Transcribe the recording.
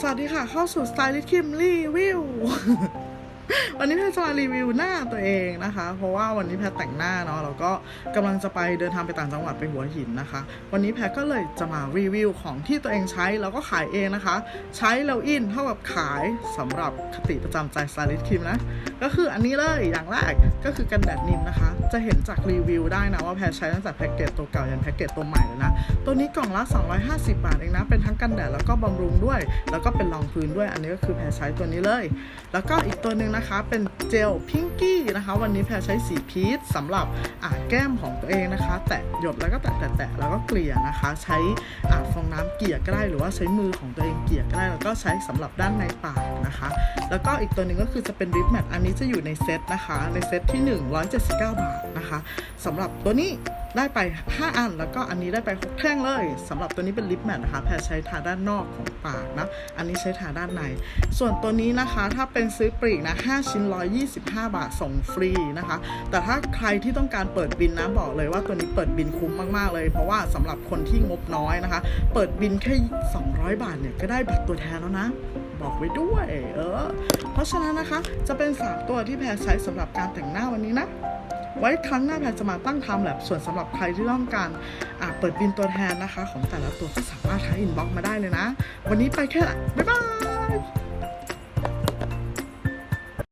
สวัสดีค่ะเข้าสู่ Stylist Kim รี วันนี้แพทจะมารีวิวหน้าตัวเองนะคะ เพราะว่าวันนี้แพทแต่งหน้าเนาะแล้วก็กำลังจะไปเดินทางไปต่างจังหวัดไปหัวหินนะคะ วันนี้แพทก็เลยจะมารีวิวของที่ตัวเองใช้แล้วก็ขายเองนะคะ ใช้แล้วอินเท่ากับขายสำหรับคติประจำใจ Stylist Kim นะ ก็คืออันนี้เลยอย่างแรกก็คือกันแดดนิมนะคะ จะเห็นจากรีวิวได้นะว่าแพรใช้ตั้งแต่แพ็กเกจตัวเก่ายันแพ็กเกจตัวใหม่เลยนะตัวนี้กล่องละ 250 บาทเองนะเป็นทั้งกันแดดแล้วก็บำรุงด้วย แล้วก็เป็นรองพื้นด้วย อันนี้ก็คือแพรใช้ตัวนี้เลย แล้วก็อีกตัวหนึ่งนะคะ เป็นเจลพิงกี้นะคะ วันนี้แพรใช้สีพีชสำหรับอ่าแก้มของตัวเองนะคะ แตะหยดแล้วก็แตะแตะแตะแล้วก็เกลี่ยนะคะ ใช้อ่าฟองน้ำเกลี่ยก็ได้หรือว่าใช้มือของตัวเองเกลี่ยก็ได้แล้วก็ใช้สำหรับด้านในปากนะคะ แล้วก็อีกตัวหนึ่งก็คือจะเป็นริปแมทอันนี้จะอยู่ในเซตนะคะ ในเซตที่179 บาทนะคะสำหรับตัวนี้ ได้ไป 5 อัน แล้วก็อันนี้ได้ไป 6 แท่งเลยสำหรับตัวนี้เป็นลิปแมทนะคะ แพรใช้ทาด้านนอกของปากนะ อันนี้ใช้ทาด้านใน ส่วนตัวนี้นะคะถ้าเป็นซื้อปลีกนะ 5 ชิ้น 125 บาทส่งฟรีนะคะ แต่ถ้าใครที่ต้องการเปิดบินนะบอกเลยว่าตัวนี้เปิดบินคุ้มมากๆเลย เพราะว่าสำหรับคนที่งบน้อยนะคะ เปิดบินแค่ 200 บาทเนี่ยก็ได้บัตรตัวแทนแล้วนะบอกไว้ด้วย เออ เพราะฉะนั้นนะคะ จะเป็น 3 ตัวที่แพรใช้สำหรับการแต่งหน้าวันนี้นะ ไว้ครั้งหน้าแพนจะมาตั้งทำแลบส่วนสำหรับใครที่ต้องการเปิดบินตัวแทนนะคะ ของแต่ละตัวก็สามารถทักอินบ็อกซ์มาได้เลยนะ วันนี้ไปแค่บ๊ายบาย